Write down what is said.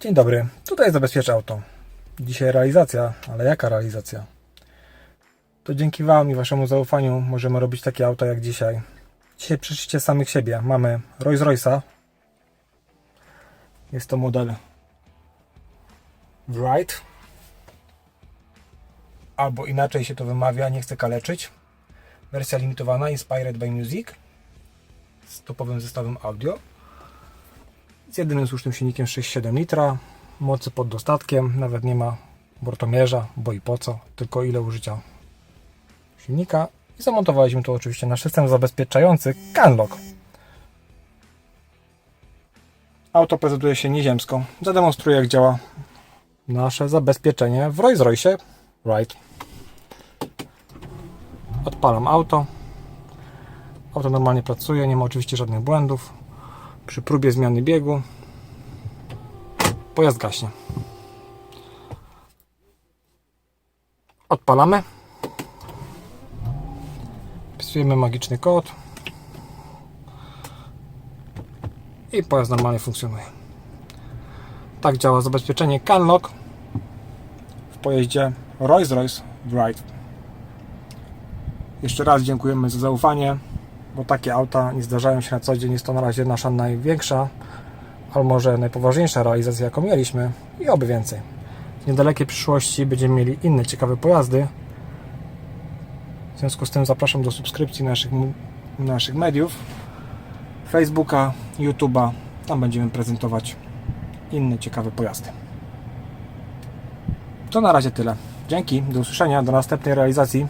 Dzień dobry, tutaj zabezpieczę auto. Dzisiaj realizacja, ale jaka realizacja? To dzięki Wam i Waszemu zaufaniu możemy robić takie auta jak dzisiaj. Dzisiaj przyszliście samych siebie. Mamy Rolls Royce'a. Jest to model Wright. Albo inaczej się to wymawia, nie chcę kaleczyć. Wersja limitowana Inspired by Music z topowym zestawem audio z jedynym słusznym silnikiem 6,7 litra, mocy pod dostatkiem, nawet nie ma bortomierza, bo i po co, tylko ile użycia silnika i zamontowaliśmy to oczywiście na system zabezpieczający Canlock. Auto prezentuje się nieziemsko. Zademonstruję jak działa nasze zabezpieczenie w Rolls Royce. Odpalam auto. Auto normalnie pracuje, nie ma oczywiście żadnych błędów. Przy próbie zmiany biegu pojazd gaśnie. Odpalamy. Wpisujemy magiczny kod. I pojazd normalnie funkcjonuje. Tak działa zabezpieczenie Canlock w pojeździe Rolls-Royce Wright. Jeszcze raz dziękujemy za zaufanie, bo takie auta nie zdarzają się na co dzień. Jest to na razie nasza największa, albo może najpoważniejsza realizacja, jaką mieliśmy i oby więcej. W niedalekiej przyszłości będziemy mieli inne ciekawe pojazdy. W związku z tym zapraszam do subskrypcji naszych, naszych mediów, Facebooka, YouTube'a. Tam będziemy prezentować inne ciekawe pojazdy. To na razie tyle. Dzięki, do usłyszenia, do następnej realizacji.